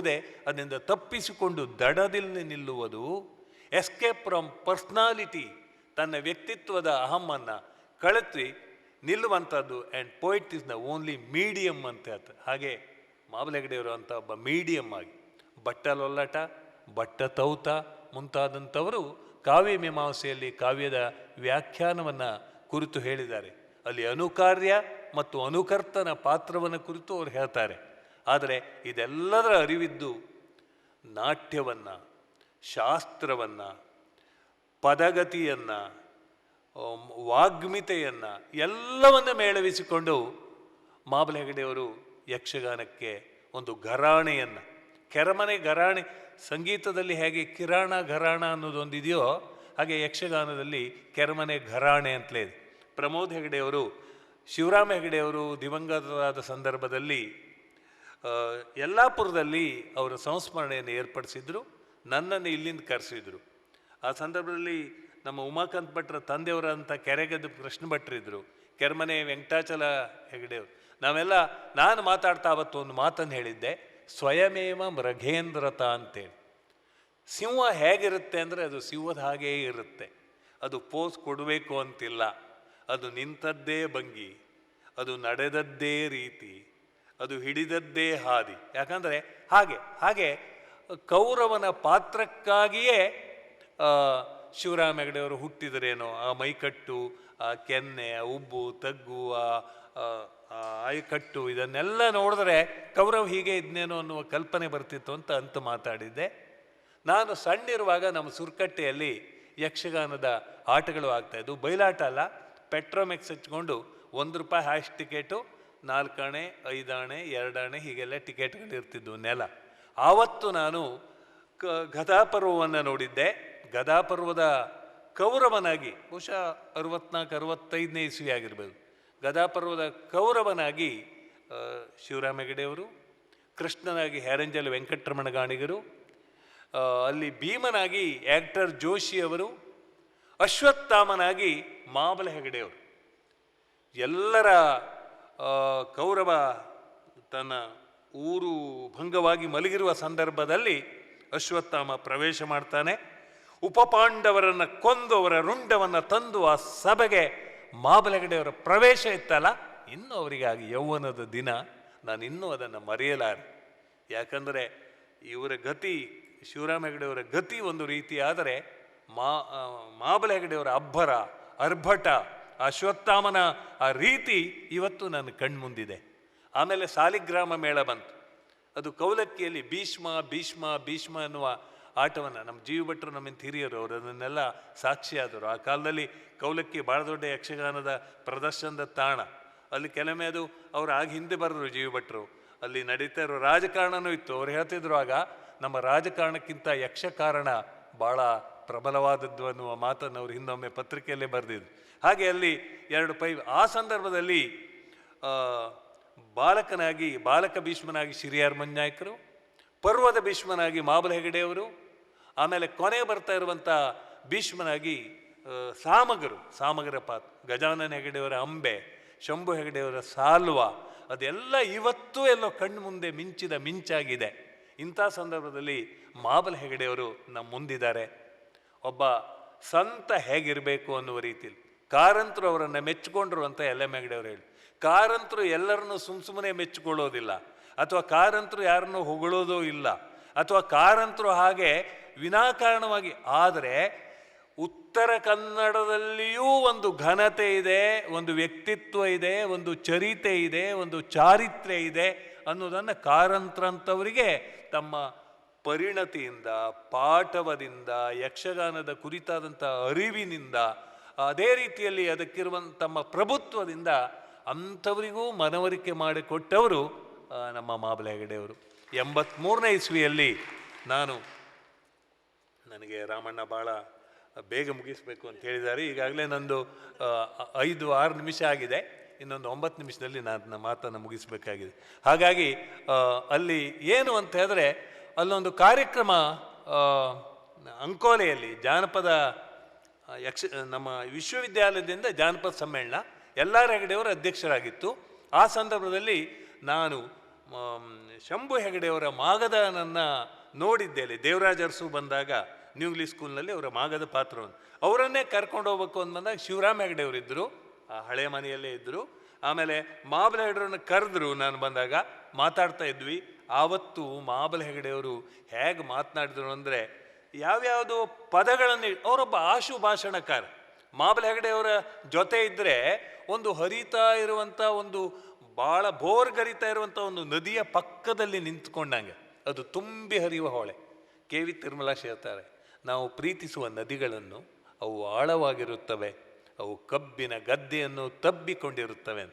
ಅದರಿಂದ ತಪ್ಪಿಸಿಕೊಂಡು ದಡದಲ್ಲಿ ನಿಲ್ಲುವುದು ಎಸ್ಕೇಪ್ ಫ್ರಮ್ ಪರ್ಸ್ನಾಲಿಟಿ ತನ್ನ ವ್ಯಕ್ತಿತ್ವದ ಅಹಮ್ಮನ್ನು ಕಳೆತಿ ನಿಲ್ಲುವಂಥದ್ದು and poet is the only medium ಅಂತ ಹೇಳ್ತ ಹಾಗೆ ಮಾಬಲೆಗಡೆಯವರು ಅಂತ ಒಬ್ಬ ಮೀಡಿಯಮ್ ಆಗಿ ಬಟ್ಟಲೊಲ್ಲಟ ಬಟ್ಟ ತೌತ ಮುಂತಾದಂಥವರು ಕಾವ್ಯ ಮೀಮಾಂಸೆಯಲ್ಲಿ ಕಾವ್ಯದ ವ್ಯಾಖ್ಯಾನವನ್ನು ಕುರಿತು ಹೇಳಿದ್ದಾರೆ. ಅಲ್ಲಿ ಅನುಕಾರ್ಯ ಮತ್ತು ಅನುಕರ್ತನ ಪಾತ್ರವನ್ನು ಕುರಿತು ಅವರು ಹೇಳ್ತಾರೆ. ಆದರೆ ಇದೆಲ್ಲದರ ಅರಿವಿದ್ದು ನಾಟ್ಯವನ್ನು, ಶಾಸ್ತ್ರವನ್ನು, ಪದಗತಿಯನ್ನು ವಾಗ್ಮಿತೆಯನ್ನು ಎಲ್ಲವನ್ನು ಮೇಳವಿಸಿಕೊಂಡು ಮಾಬಲ ಹೆಗಡೆಯವರು ಯಕ್ಷಗಾನಕ್ಕೆ ಒಂದು ಘರಾಣೆಯನ್ನು, ಕೆರಮನೆ ಘರಾಣೆ ಸಂಗೀತದಲ್ಲಿ ಹೇಗೆ ಕಿರಾಣ ಘರಾಣ ಅನ್ನೋದೊಂದಿದೆಯೋ ಹಾಗೆ ಯಕ್ಷಗಾನದಲ್ಲಿ ಕೆರಮನೆ ಘರಾಣೆ ಅಂತಲೇ ಇದೆ. ಪ್ರಮೋದ್ ಹೆಗಡೆಯವರು, ಶಿವರಾಮ ಹೆಗಡೆಯವರು ದಿವಂಗತರಾದ ಸಂದರ್ಭದಲ್ಲಿ ಯಲ್ಲಾಪುರದಲ್ಲಿ ಅವರ ಸಂಸ್ಮರಣೆಯನ್ನು ಏರ್ಪಡಿಸಿದ್ರು, ನನ್ನನ್ನು ಇಲ್ಲಿಂದ ಕರೆಸಿದ್ರು. ಆ ಸಂದರ್ಭದಲ್ಲಿ ನಮ್ಮ ಉಮಾಕಾಂತ್ ಭಟ್ರ ತಂದೆಯವರಂಥ ಕೆರೆಗದ್ದು ಕೃಷ್ಣ ಭಟ್ರಿದ್ದರು ಕೆರೆಮನೆ ವೆಂಕಟಾಚಲ ಹೆಗಡೆಯವರು ನಾವೆಲ್ಲ, ನಾನು ಮಾತಾಡ್ತಾ ಅವತ್ತು ಒಂದು ಮಾತನ್ನು ಹೇಳಿದ್ದೆ, ಸ್ವಯಮೇವ ಮೃಗೇಂದ್ರತ ಅಂತೇಳಿ. ಸಿಂಹ ಹೇಗಿರುತ್ತೆ ಅಂದರೆ ಅದು ಸಿಂಹದ ಹಾಗೇ ಇರುತ್ತೆ. ಅದು ಪೋಸ್ ಕೊಡಬೇಕು ಅಂತಿಲ್ಲ. ಅದು ನಿಂತದ್ದೇ ಭಂಗಿ. ಅದು ನಡೆದದ್ದೇ ರೀತಿ. ಅದು ಹಿಡಿದದ್ದೇ ಹಾದಿ. ಯಾಕಂದರೆ ಹಾಗೆ ಹಾಗೆ ಕೌರವನ ಪಾತ್ರಕ್ಕಾಗಿಯೇ ಶಿವರಾಮ ಹೆಗಡೆಯವರು ಹುಟ್ಟಿದರೇನೋ, ಆ ಮೈಕಟ್ಟು, ಆ ಕೆನ್ನೆ, ಆ ಉಬ್ಬು, ತಗ್ಗು, ಆ ಆಯಕಟ್ಟು, ಇದನ್ನೆಲ್ಲ ನೋಡಿದ್ರೆ ಕೌರವ್ ಹೀಗೆ ಇದ್ನೇನೋ ಅನ್ನುವ ಕಲ್ಪನೆ ಬರ್ತಿತ್ತು ಅಂತ ಅಂತ ಮಾತಾಡಿದ್ದೆ. ನಾನು ಸಣ್ಣಿರುವಾಗ ನಮ್ಮ ಸುರ್ಕಟ್ಟೆಯಲ್ಲಿ ಯಕ್ಷಗಾನದ ಆಟಗಳು ಆಗ್ತಾಯಿದ್ವು ಬಯಲಾಟ ಅಲ್ಲ, ಪೆಟ್ರೋಮೆಕ್ಸ್ ಹಚ್ಕೊಂಡು ಒಂದು ರೂಪಾಯಿ ಹ್ಯಾಶ್ ಟಿಕೆಟು ನಾಲ್ಕಾಣೆ, ಐದಾಣೆ, ಎರಡಾಣೆ ಹೀಗೆಲ್ಲ ಟಿಕೆಟ್ಗಳಿರ್ತಿದ್ವು ನೆಲ. ಆವತ್ತು ನಾನು ಕ, ಗದಾಪರ್ವವನ್ನು ನೋಡಿದ್ದೆ. ಗದಾಪರ್ವದ ಕೌರವನಾಗಿ ಬಹುಶಃ ಅರವತ್ನಾಲ್ಕು, ಅರವತ್ತೈದನೇ ಇಸ್ವಿ ಆಗಿರ್ಬೋದು. ಗದಾಪರ್ವದ ಕೌರವನಾಗಿ ಶಿವರಾಮ ಹೆಗಡೆಯವರು ಕೃಷ್ಣನಾಗಿ ಹ್ಯಾರಂಜಲ್ ವೆಂಕಟರಮಣ ಗಾಣಿಗರು ಅಲ್ಲಿ ಭೀಮನಾಗಿ ಆ್ಯಕ್ಟರ್ ಜೋಶಿಯವರು ಅಶ್ವತ್ಥಾಮನಾಗಿ ಮಾಬಲ ಹೆಗಡೆಯವರು ಎಲ್ಲರ ಕೌರವ ತನ್ನ ಊರು ಭಂಗವಾಗಿ ಮಲಗಿರುವ ಸಂದರ್ಭದಲ್ಲಿ ಅಶ್ವತ್ಥಾಮ ಪ್ರವೇಶ ಮಾಡ್ತಾನೆ. ಉಪಪಾಂಡವರನ್ನು ಕೊಂದು ಅವರ ರುಂಡವನ್ನು ತಂದು ಆ ಸಭೆಗೆ ಮಾಬಲಗಡೆಯವರ ಪ್ರವೇಶ ಇತ್ತಲ್ಲ, ಇನ್ನೂ ಅವರಿಗಾಗಿ ಯೌವನದ ದಿನ. ನಾನು ಇನ್ನೂ ಅದನ್ನು ಮರೆಯಲಾರೆ. ಯಾಕಂದರೆ ಇವರ ಗತಿ ಶಿವರಾಮ ಹೆಗಡೆಯವರ ಗತಿ ಒಂದು ರೀತಿಯಾದರೆ ಮಾ ಮಾಬಲ ಹೆಗಡೆಯವರ ಅಬ್ಬರ, ಅರ್ಭಟ ಅಶ್ವತ್ಥಾಮನ ಆ ರೀತಿ ಇವತ್ತು ನನ್ನ ಕಣ್ಮುಂದಿದೆ. ಆಮೇಲೆ ಸಾಲಿಗ್ರಾಮ ಮೇಳ ಬಂತು. ಅದು ಕೌಲಕ್ಕಿಯಲ್ಲಿ ಭೀಷ್ಮ ಭೀಷ್ಮ ಭೀಷ್ಮ ಎನ್ನುವ ಆಟವನ್ನು ನಮ್ಮ ಜೀವ ಭಟ್ರು ನಮ್ಮಿಂದ ಹಿರಿಯರು ಅವರು ಅದನ್ನೆಲ್ಲ ಸಾಕ್ಷಿಯಾದರು. ಆ ಕಾಲದಲ್ಲಿ ಕೌಲಕ್ಕಿ ಭಾಳ ದೊಡ್ಡ ಯಕ್ಷಗಾನದ ಪ್ರದರ್ಶನದ ತಾಣ. ಅಲ್ಲಿ ಕೆಲವೊಮ್ಮೆ ಅದು ಅವ್ರು ಆಗ ಹಿಂದೆ ಬರೋರು ಜೀವ ಭಟ್ರು ಅಲ್ಲಿ ನಡೀತಾ ಇರೋ ರಾಜಕಾರಣನೂ ಇತ್ತು. ಅವ್ರು ಹೇಳ್ತಿದ್ರು ಆಗ, ನಮ್ಮ ರಾಜಕಾರಣಕ್ಕಿಂತ ಯಕ್ಷಕಾರಣ ಭಾಳ ಪ್ರಬಲವಾದದ್ದು ಅನ್ನುವ ಮಾತನ್ನು ಅವರು ಹಿಂದೊಮ್ಮೆ ಪತ್ರಿಕೆಯಲ್ಲೇ ಬರೆದಿದ್ರು. ಹಾಗೆ ಅಲ್ಲಿ ಎರಡು ಪೈ, ಆ ಸಂದರ್ಭದಲ್ಲಿ ಬಾಲಕನಾಗಿ, ಬಾಲಕ ಭೀಷ್ಮನಾಗಿ ಶಿರಿಯಾರ್ ಮಂಜಾಯಕರು ಪರ್ವದ ಭೀಷ್ಮನಾಗಿ ಮಾಬಲ ಹೆಗಡೆಯವರು ಆಮೇಲೆ ಕೊನೆ ಬರ್ತಾ ಇರುವಂಥ ಭೀಷ್ಮನಾಗಿ ಸಾಮಗರು, ಸಾಮಗರ ಪಾತ್ ಗಜಾನನ ಹೆಗಡೆಯವರ ಅಂಬೆ, ಶಂಭು ಹೆಗಡೆಯವರ ಸಾಲ್ವ, ಅದೆಲ್ಲ ಇವತ್ತು ಎಲ್ಲೋ ಕಣ್ಣು ಮುಂದೆ ಮಿಂಚಿದ ಮಿಂಚಾಗಿದೆ. ಇಂಥ ಸಂದರ್ಭದಲ್ಲಿ ಮಾಬಲ ಹೆಗಡೆಯವರು ನಮ್ಮ ಮುಂದಿದ್ದಾರೆ. ಒಬ್ಬ ಸಂತ ಹೇಗಿರಬೇಕು ಅನ್ನುವ ರೀತಿಯಲ್ಲಿ. ಕಾರಂತರು ಅವರನ್ನು ಮೆಚ್ಚಿಕೊಂಡ್ರು ಅಂತ ಎಲೆ ಹೆಗಡೆಯವರು ಹೇಳಿ. ಕಾರಂತರು ಎಲ್ಲರನ್ನೂ ಸುಮ್ಮ ಸುಮ್ಮನೆ ಮೆಚ್ಚಿಕೊಳ್ಳೋದಿಲ್ಲ. ಅಥವಾ ಕಾರಂತರು ಯಾರನ್ನೂ ಹೊಗಳೋದೂ ಇಲ್ಲ. ಅಥವಾ ಕಾರಂತರು ಹಾಗೆ ವಿನಾಕಾರಣವಾಗಿ. ಆದರೆ ಉತ್ತರ ಕನ್ನಡದಲ್ಲಿಯೂ ಒಂದು ಘನತೆ ಇದೆ, ಒಂದು ವ್ಯಕ್ತಿತ್ವ ಇದೆ, ಒಂದು ಚರಿತೆ ಇದೆ, ಒಂದು ಚಾರಿತ್ರ್ಯ ಇದೆ ಅನ್ನೋದನ್ನು ಕಾರಂತರಂಥವರಿಗೆ ತಮ್ಮ ಪರಿಣತಿಯಿಂದ, ಪಾಠವದಿಂದ, ಯಕ್ಷಗಾನದ ಕುರಿತಾದಂಥ ಅರಿವಿನಿಂದ, ಅದೇ ರೀತಿಯಲ್ಲಿ ಅದಕ್ಕಿರುವ ತಮ್ಮ ಪ್ರಭುತ್ವದಿಂದ ಅಂಥವರಿಗೂ ಮನವರಿಕೆ ಮಾಡಿಕೊಟ್ಟವರು ನಮ್ಮ ಮಾಬಲ ಹೆಗಡೆಯವರು ಎಂಬತ್ತ್ಮೂರನೇ ಇಸ್ವಿಯಲ್ಲಿ ನಾನು ನನಗೆ ರಾಮಣ್ಣ ಭಾಳ ಬೇಗ ಮುಗಿಸ್ಬೇಕು ಅಂತ ಹೇಳಿದ್ದಾರೆ. ಈಗಾಗಲೇ ನಂದು ಐದು, ಆರು ನಿಮಿಷ ಆಗಿದೆ. ಇನ್ನೊಂದು ಒಂಬತ್ತು ನಿಮಿಷದಲ್ಲಿ ನಾನು ಮಾತನ್ನು ಮುಗಿಸಬೇಕಾಗಿದೆ. ಹಾಗಾಗಿ ಅಲ್ಲಿ ಏನು ಅಂತ ಹೇಳಿದ್ರೆ ಅಲ್ಲೊಂದು ಕಾರ್ಯಕ್ರಮ ಅಂಕೋಲೆಯಲ್ಲಿ ಜಾನಪದ ಯಕ್ಷ, ನಮ್ಮ ವಿಶ್ವವಿದ್ಯಾಲಯದಿಂದ ಜಾನಪದ ಸಮ್ಮೇಳನ ಎಲ್ಲ ಹೆಗಡೆಯವರ ಅಧ್ಯಕ್ಷರಾಗಿತ್ತು. ಆ ಸಂದರ್ಭದಲ್ಲಿ ನಾನು ಶಂಭು ಹೆಗಡೆಯವರ ಮಾಗದನನ್ನು ನೋಡಿದ್ದೆ ಅಲ್ಲಿ ದೇವರಾಜ ಅರಸು ಬಂದಾಗ ನ್ಯೂ ಇಂಗ್ಲೀಷ್ ಸ್ಕೂಲ್ನಲ್ಲಿ ಅವರ ಮಾಗದ ಪಾತ್ರವನ್ನು. ಅವರನ್ನೇ ಕರ್ಕೊಂಡು ಹೋಗ್ಬೇಕು ಅಂತ ಬಂದಾಗ ಶಿವರಾಮ್ ಹೆಗಡೆಯವರು ಇದ್ದರು ಆ ಹಳೆ ಮನೆಯಲ್ಲೇ ಇದ್ದರು ಆಮೇಲೆ ಮಾಬಲ ಹೆಗಡೆಯವ್ರನ್ನ ಕರೆದ್ರು. ನಾನು ಬಂದಾಗ ಮಾತಾಡ್ತಾ ಇದ್ವಿ. ಆವತ್ತು ಮಾಬಲ ಹೆಗಡೆಯವರು ಹೇಗೆ ಮಾತನಾಡಿದರು ಅಂದರೆ ಯಾವ್ಯಾವುದೋ ಪದಗಳನ್ನು, ಅವರೊಬ್ಬ ಆಶು ಭಾಷಣಕಾರ. ಮಾಬಲ ಹೆಗಡೆಯವರ ಜೊತೆ ಇದ್ದರೆ ಒಂದು ಹರಿತಾ ಇರುವಂಥ ಒಂದು ಭಾಳ ಬೋರ್ಗರಿತಾ ಇರುವಂಥ ಒಂದು ನದಿಯ ಪಕ್ಕದಲ್ಲಿ ನಿಂತ್ಕೊಂಡಂಗೆ. ಅದು ತುಂಬಿ ಹರಿಯುವ ಹೊಳೆ. ಕೆ ವಿ ತಿರುಮಲಾಶ್ ಹೇಳ್ತಾರೆ, ನಾವು ಪ್ರೀತಿಸುವ ನದಿಗಳನ್ನು ಅವು ಆಳವಾಗಿರುತ್ತವೆ, ಅವು ಕಬ್ಬಿನ ಗದ್ದೆಯನ್ನು ತಬ್ಬಿಕೊಂಡಿರುತ್ತವೆ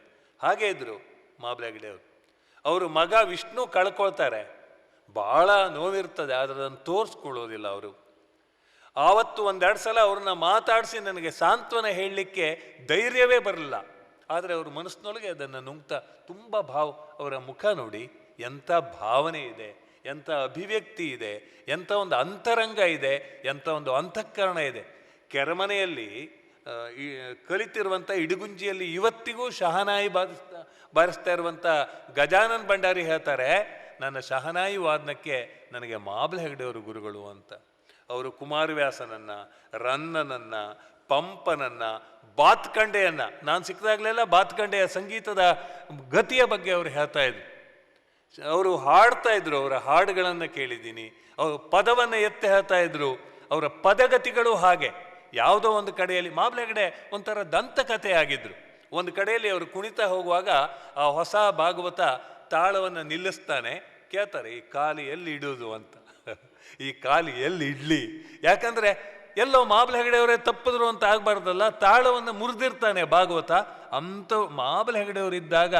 ಹಾಗೇ ಮಾಬಲ ಹೆಗಡೆಯವರು. ಅವರು ಮಗ ವಿಷ್ಣು ಕಳ್ಕೊಳ್ತಾರೆ. ಭಾಳ ನೋವಿರ್ತದೆ, ಆದರೆ ಅದನ್ನು ತೋರಿಸ್ಕೊಳ್ಳೋದಿಲ್ಲ ಅವರು. ಆವತ್ತು ಒಂದೆರಡು ಸಲ ಅವ್ರನ್ನ ಮಾತಾಡಿಸಿ ನನಗೆ ಸಾಂತ್ವನ ಹೇಳಲಿಕ್ಕೆ ಧೈರ್ಯವೇ ಬರಲಿಲ್ಲ. ಆದರೆ ಅವ್ರ ಮನಸ್ಸಿನೊಳಗೆ ಅದನ್ನು ನುಂಗ್ತಾ ತುಂಬ ಭಾವ, ಅವರ ಮುಖ ನೋಡಿ ಎಂಥ ಭಾವನೆ ಇದೆ ಎಂಥ ಅಭಿವ್ಯಕ್ತಿ ಇದೆ ಎಂಥ ಒಂದು ಅಂತರಂಗ ಇದೆ ಎಂಥ ಒಂದು ಅಂತಃಕರಣ ಇದೆ. ಕೆರಮನೆಯಲ್ಲಿ ಕಲಿತಿರುವಂಥ ಇಡಗುಂಜಿಯಲ್ಲಿ ಇವತ್ತಿಗೂ ಶಹನಾಯಿ ಬಾರಿಸ್ತಾ ಬಾರಿಸ್ತಾ ಇರುವಂಥ ಗಜಾನನ್ ಭಂಡಾರಿ ಹೇಳ್ತಾರೆ, ನನ್ನ ಶಹನಾಯಿ ವಾದನಕ್ಕೆ ನನಗೆ ಮಾಬಲ ಹೆಗಡೆಯವರು ಗುರುಗಳು ಅಂತ. ಅವರು ಕುಮಾರವ್ಯಾಸನನ್ನ, ರನ್ನನನ್ನ, ಪಂಪನನ್ನ, ಬಾತ್ಕಂಡೆಯನ್ನ. ನಾನು ಸಿಕ್ಕದಾಗಲೆಲ್ಲ ಬಾತ್ಕಂಡೆಯ ಸಂಗೀತದ ಗತಿಯ ಬಗ್ಗೆ ಅವರು ಹೇಳ್ತಾ ಇದ್ರು. ಅವರು ಹಾಡ್ತಾ ಇದ್ರು, ಅವರ ಹಾಡುಗಳನ್ನು ಕೇಳಿದ್ದೀನಿ. ಅವರು ಪದವನ್ನು ಎತ್ತಿ ಹೇಳ್ತಾ ಇದ್ರು. ಅವರ ಪದಗತಿಗಳು ಹಾಗೆ. ಯಾವುದೋ ಒಂದು ಕಡೆಯಲ್ಲಿ ಮಾಬ್ಲ ಹೆಗಡೆ ಒಂಥರ ದಂತಕಥೆ ಆಗಿದ್ರು ಒಂದು ಕಡೆಯಲ್ಲಿ ಅವರು ಕುಣಿತಾ ಹೋಗುವಾಗ ಆ ಹೊಸ ಭಾಗವತ ತಾಳವನ್ನು ನಿಲ್ಲಿಸ್ತಾನೆ. ಕೇಳ್ತಾರೆ, ಈ ಕಾಲು ಎಲ್ಲಿ ಇಡೋದು ಅಂತ? ಈ ಕಾಲು ಎಲ್ಲಿ ಇಡ್ಲಿ? ಯಾಕಂದರೆ ಎಲ್ಲೋ ಮಾಬಲ ಹೆಗಡೆಯವರೇ ತಪ್ಪಿದ್ರು ಅಂತ ಆಗಬಾರ್ದಲ್ಲ, ತಾಳವನ್ನು ಮುರಿದಿರ್ತಾನೆ ಭಾಗವತ. ಅಂತ ಮಾಬಲ ಹೆಗಡೆಯವರಿದ್ದಾಗ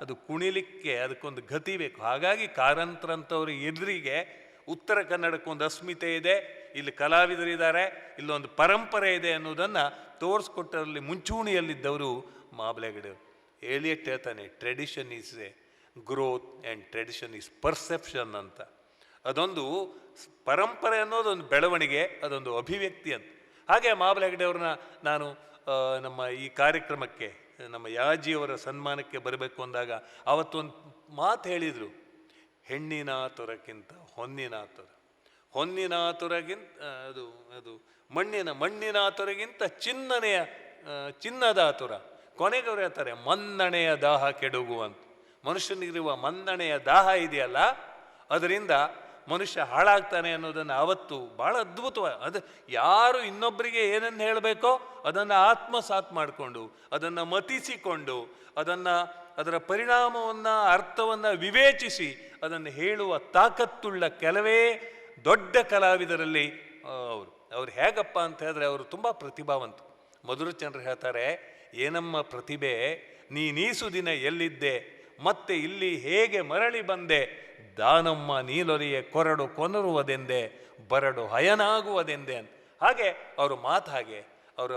ಅದು ಕುಣಿಲಿಕ್ಕೆ ಅದಕ್ಕೊಂದು ಗತಿ ಬೇಕು. ಹಾಗಾಗಿ ಕಾರಂತರಂಥವ್ರ ಎದುರಿಗೆ ಉತ್ತರ ಕನ್ನಡಕ್ಕೊಂದು ಅಸ್ಮಿತೆ ಇದೆ. ಇಲ್ಲಿ ಕಲಾವಿದರಿದ್ದಾರೆ, ಇಲ್ಲೊಂದು ಪರಂಪರೆ ಇದೆ ಅನ್ನೋದನ್ನು ತೋರಿಸ್ಕೊಟ್ಟರಲ್ಲಿ ಮುಂಚೂಣಿಯಲ್ಲಿದ್ದವರು ಮಾಬಲ ಎಲಿಯಟ್ ಹೇಳ್ತಾನೆ tradition is a growth and tradition is perception ಅಂತ. ಅದೊಂದು ಪರಂಪರೆ ಅನ್ನೋದೊಂದು ಬೆಳವಣಿಗೆ, ಅದೊಂದು ಅಭಿವ್ಯಕ್ತಿ ಅಂತ. ಹಾಗೆ ಮಾಬಲ ಹೆಗಡೆಯವ್ರನ್ನ ನಾನು ನಮ್ಮ ಈ ಕಾರ್ಯಕ್ರಮಕ್ಕೆ, ನಮ್ಮ ಯಾಜಿಯವರ ಸನ್ಮಾನಕ್ಕೆ ಬರಬೇಕು ಅಂದಾಗ ಅವತ್ತೊಂದು ಮಾತು ಹೇಳಿದರು. ಹೆಣ್ಣಿನ ತೊರಕ್ಕಿಂತ ಹೊನ್ನಿನ ತೊರ, ಹೊನ್ನಿನ ತೊರಗಿಂತ ಅದು ಅದು ಮಣ್ಣಿನ ಮಣ್ಣಿನ ತೊರಗಿಂತ ಚಿನ್ನನೆಯ ಚಿನ್ನದ ತುರ ಕೊನೆಗೆ ಅವ್ರು ಹೇಳ್ತಾರೆ ಮನ್ನಣೆಯ ದಾಹ ಕೆಡುಗುವಂತ ಮನುಷ್ಯನಿಗಿರುವ ಮನ್ನಣೆಯ ದಾಹ ಇದೆಯಲ್ಲ, ಅದರಿಂದ ಮನುಷ್ಯ ಹಾಳಾಗ್ತಾನೆ ಅನ್ನೋದನ್ನು ಅವತ್ತು ಭಾಳ ಅದ್ಭುತವಾಗಿ, ಅದು ಯಾರು ಇನ್ನೊಬ್ಬರಿಗೆ ಏನನ್ನು ಹೇಳಬೇಕೋ ಅದನ್ನು ಆತ್ಮಸಾತ್ ಮಾಡಿಕೊಂಡು, ಅದನ್ನು ಮತಿಸಿಕೊಂಡು, ಅದನ್ನು ಅದರ ಪರಿಣಾಮವನ್ನು, ಅರ್ಥವನ್ನು ವಿವೇಚಿಸಿ, ಅದನ್ನು ಹೇಳುವ ತಾಕತ್ತುಳ್ಳ ಕೆಲವೇ ದೊಡ್ಡ ಕಲಾವಿದರಲ್ಲಿ ಅವರು. ಅವ್ರು ಹೇಗಪ್ಪ ಅಂತ ಹೇಳಿದ್ರೆ ಅವರು ತುಂಬ ಪ್ರತಿಭಾವಂತರು. ಮಧುರಚಂದ್ರ ಹೇಳ್ತಾರೆ ಏನಮ್ಮ ಪ್ರತಿಭೆ? ನೀನೀಸು ದಿನ ಎಲ್ಲಿದ್ದೆ? ಮತ್ತೆ ಇಲ್ಲಿ ಹೇಗೆ ಮರಳಿ ಬಂದೆ? ದಾನಮ್ಮ ನೀಲೊರಿಯ ಕೊರಡು ಕೊನರುವುದೆಂದೆ? ಬರಡು ಹಯನಾಗುವುದೆಂದೆ ಅಂತ. ಹಾಗೆ ಅವರು ಮಾತು ಹಾಗೆ, ಅವರ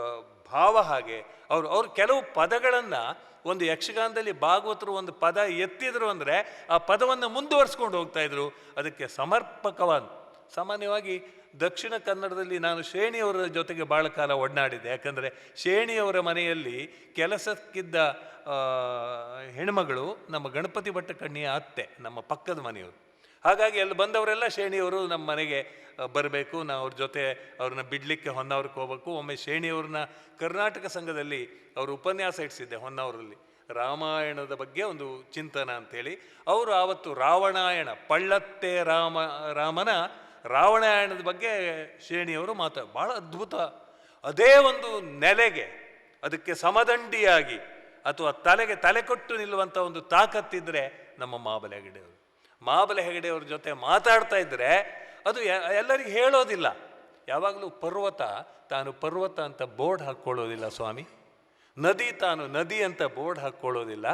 ಭಾವ ಹಾಗೆ, ಅವರು, ಅವ್ರ ಕೆಲವು ಪದಗಳನ್ನು ಒಂದು ಯಕ್ಷಗಾನದಲ್ಲಿ ಭಾಗವತರು ಒಂದು ಪದ ಎತ್ತಿದ್ರು ಅಂದರೆ ಆ ಪದವನ್ನು ಮುಂದುವರಿಸ್ಕೊಂಡು ಹೋಗ್ತಾ ಇದ್ರು. ಅದಕ್ಕೆ ಸಮರ್ಪಕವಾದ. ಸಾಮಾನ್ಯವಾಗಿ ದಕ್ಷಿಣ ಕನ್ನಡದಲ್ಲಿ ನಾನು ಶ್ರೇಣಿಯವರ ಜೊತೆಗೆ ಭಾಳ ಕಾಲ ಒಡನಾಡಿದ್ದೆ. ಯಾಕಂದರೆ ಶ್ರೇಣಿಯವರ ಮನೆಯಲ್ಲಿ ಕೆಲಸಕ್ಕಿದ್ದ ಹೆಣ್ಮಗಳು ನಮ್ಮ ಗಣಪತಿ ಭಟ್ಟ ಕಣ್ಣಿಯ ಅತ್ತೆ, ನಮ್ಮ ಪಕ್ಕದ ಮನೆಯವರು. ಹಾಗಾಗಿ ಅಲ್ಲಿ ಬಂದವರೆಲ್ಲ ಶ್ರೇಣಿಯವರು ನಮ್ಮ ಮನೆಗೆ ಬರಬೇಕು. ನಾವು ಅವ್ರ ಜೊತೆ ಅವ್ರನ್ನ ಬಿಡಲಿಕ್ಕೆ ಹೊನ್ನಾವ್ರಕ್ಕೆ ಹೋಗ್ಬೇಕು. ಒಮ್ಮೆ ಶ್ರೇಣಿಯವ್ರನ್ನ ಕರ್ನಾಟಕ ಸಂಘದಲ್ಲಿ ಅವರು ಉಪನ್ಯಾಸ ಇಡಿಸಿದ್ದೆ ಹೊನ್ನಾವರಲ್ಲಿ. ರಾಮಾಯಣದ ಬಗ್ಗೆ ಒಂದು ಚಿಂತನ ಅಂತೇಳಿ. ಅವರು ಆವತ್ತು ರಾವಣಾಯಣ, ಪಳ್ಳತ್ತೆ ರಾಮ, ರಾಮನ ರಾವಣಾಯಣದ ಬಗ್ಗೆ ಶ್ರೇಣಿಯವರು ಮಾತಾ ಭಾಳ ಅದ್ಭುತ. ಅದೇ ಒಂದು ನೆಲೆಗೆ, ಅದಕ್ಕೆ ಸಮದಂಡಿಯಾಗಿ ಅಥವಾ ತಲೆಗೆ ತಲೆ ಕೊಟ್ಟು ನಿಲ್ಲುವಂಥ ಒಂದು ತಾಕತ್ತಿದ್ದರೆ ನಮ್ಮ ಮಾಬಲ ಹೆಗಡೆಯವರು. ಮಾಬಲೆ ಹೆಗಡೆಯವ್ರ ಜೊತೆ ಮಾತಾಡ್ತಾ ಇದ್ದರೆ ಅದು ಎಲ್ಲರಿಗೂ ಹೇಳೋದಿಲ್ಲ. ಯಾವಾಗಲೂ ಪರ್ವತ, ತಾನು ಪರ್ವತ ಅಂತ ಬೋರ್ಡ್ ಹಾಕ್ಕೊಳ್ಳೋದಿಲ್ಲ ಸ್ವಾಮಿ. ನದಿ ತಾನು ನದಿ ಅಂತ ಬೋರ್ಡ್ ಹಾಕ್ಕೊಳ್ಳೋದಿಲ್ಲ.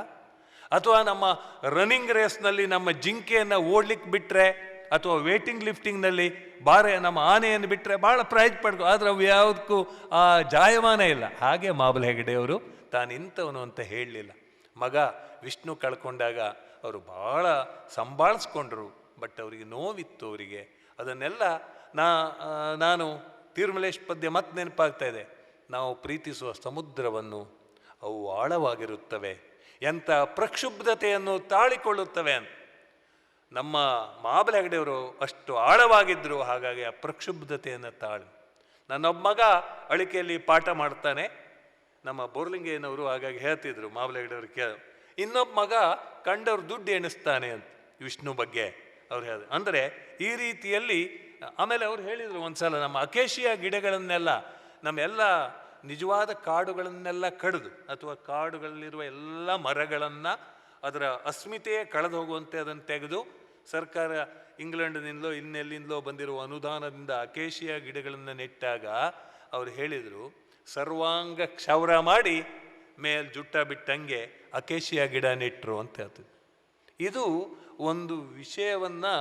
ಅಥವಾ ನಮ್ಮ ರನ್ನಿಂಗ್ ರೇಸ್ನಲ್ಲಿ ನಮ್ಮ ಜಿಂಕೆಯನ್ನು ಓಡ್ಲಿಕ್ಕೆ ಬಿಟ್ಟರೆ ಅಥವಾ ವೇಟಿಂಗ್ ಲಿಫ್ಟಿಂಗ್ನಲ್ಲಿ ಬಾರೆ ನಮ್ಮ ಆನೆಯನ್ನು ಬಿಟ್ಟರೆ ಭಾಳ ಪ್ರೈಜ್ ಪಡ್ಕೊ ಆದರೆ ಅವು ಯಾವುದಕ್ಕೂ ಆ ಜಾಯಮಾನ ಇಲ್ಲ. ಹಾಗೆ ಮಾಬಲ ಹೆಗಡೆಯವರು ತಾನು ಇಂಥವನು ಅಂತ ಹೇಳಲಿಲ್ಲ. ಮಗ ವಿಷ್ಣು ಕಳ್ಕೊಂಡಾಗ ಅವರು ಭಾಳ ಸಂಭಾಳಿಸ್ಕೊಂಡ್ರು ಬಟ್ ಅವರಿಗೆ ನೋವಿತ್ತು ಅವರಿಗೆ. ಅದನ್ನೆಲ್ಲ ನಾ ನಾನು ತಿರುಮಲೇಶ್ ಪದ್ಯ ಮತ್ತೆ ನೆನಪಾಗ್ತಾ ಇದೆ. ನಾವು ಪ್ರೀತಿಸುವ ಸಮುದ್ರವನ್ನು ಅವು ಆಳವಾಗಿರುತ್ತವೆ, ಎಂಥ ಪ್ರಕ್ಷುಬ್ಧತೆಯನ್ನು ತಾಳಿಕೊಳ್ಳುತ್ತವೆ ಅಂತ. ನಮ್ಮ ಮಾಬಲ ಹೆಗಡೆಯವರು ಅಷ್ಟು ಆಳವಾಗಿದ್ದರು ಹಾಗಾಗಿ ಆ ಪ್ರಕ್ಷುಬ್ಧತೆಯನ್ನು ತಾಳು. ನನ್ನೊಬ್ಬ ಮಗ ಅಳಿಕೆಯಲ್ಲಿ ಪಾಠ ಮಾಡ್ತಾನೆ. ನಮ್ಮ ಬೋರ್ಲಿಂಗಯ್ಯನವರು ಹಾಗಾಗಿ ಹೇಳ್ತಿದ್ರು, ಮಾಬಲ ಹೆಗಡೆಯವರು ಕೇಳ. ಇನ್ನೊಬ್ಬ ಮಗ ಕಂಡವ್ರು ದುಡ್ಡು ಎಣಿಸ್ತಾನೆ ಅಂತ, ವಿಷ್ಣು ಬಗ್ಗೆ ಅವ್ರು ಹೇಳಿದ್ರು ಅಂದರೆ ಈ ರೀತಿಯಲ್ಲಿ, ಆಮೇಲೆ ಅವ್ರು ಹೇಳಿದರು ಒಂದ್ಸಲ, ನಮ್ಮ ಅಕೇಶಿಯ ಗಿಡಗಳನ್ನೆಲ್ಲ ನಮ್ಮೆಲ್ಲ ನಿಜವಾದ ಕಾಡುಗಳನ್ನೆಲ್ಲ ಕಡಿದು, ಅಥವಾ ಕಾಡುಗಳಲ್ಲಿರುವ ಎಲ್ಲ ಮರಗಳನ್ನು ಅದರ ಅಸ್ಮಿತೆಯೇ ಕಳೆದು ಹೋಗುವಂತೆ ಅದನ್ನು ತೆಗೆದು ಸರ್ಕಾರ ಇಂಗ್ಲೆಂಡ್ನಿಂದಲೋ ಇನ್ನೆಲ್ಲಿಂದಲೋ ಬಂದಿರುವ ಅನುದಾನದಿಂದ ಅಕೇಶಿಯ ಗಿಡಗಳನ್ನು ನೆಟ್ಟಾಗ ಅವರು ಹೇಳಿದರು, ಸರ್ವಾಂಗ ಕ್ಷೌರ ಮಾಡಿ ಮೇಲ್ ಜುಟ್ಟ ಬಿಟ್ಟಂಗೆ ಅಕೇಶಿಯ ಗಿಡ ನೆಟ್ಟರು ಅಂತ ಹೇಳ್ತಿದ್ರು. ಇದು ಒಂದು ವಿಷಯವನ್ನು